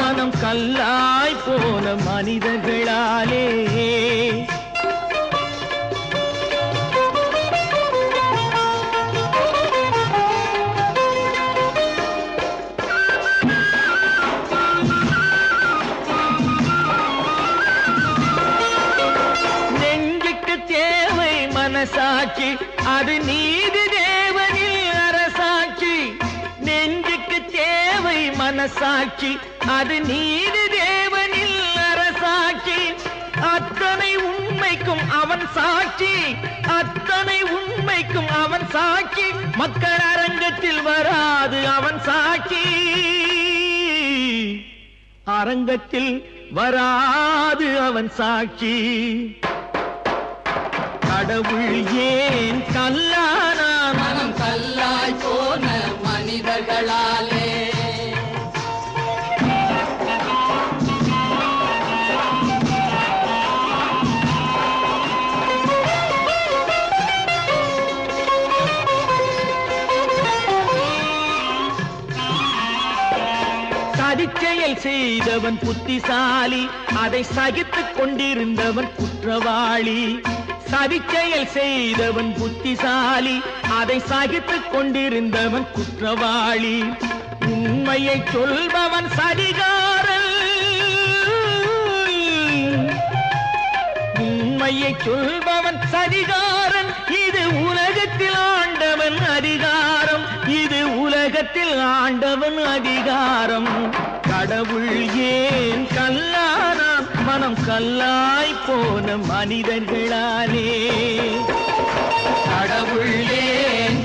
மனம் கல்லாய் போன மனிதர்களாலே. நெஞ்சுக்கு தேவை மனசாட்சி அது நீதி தேவனில். மனசாட்சி. அது நீதி தேவனில் அரசாட்சி. அத்தனை உண்மைக்கும் அவன் சாட்சி. அத்தனை உண்மைக்கும் அவன் சாட்சி. மக்கள் அரங்கத்தில் வராது அவன் சாட்சி. அரங்கத்தில் வராது அவன் சாட்சி. கடவுள் ஏன் கல்லா சதிச்செயல் செய்தவன் புத்திசாலி அதை சகித்துக் கொண்டிருந்தவன் குற்றவாளி. சதிச்செயல் செய்தவன் புத்திசாலி அதை சகித்துக் கொண்டிருந்தவன் குற்றவாளி. உண்மையை சொல்பவன் சதிகாரன். உண்மையை சொல்பவன் சதிகாரன் ஆண்டவன் அதிகாரம். கடவுள் ஏன் கல்லானாம் மனம் கல்லாய் போன மனிதர்களாலே. கடவுள் ஏன்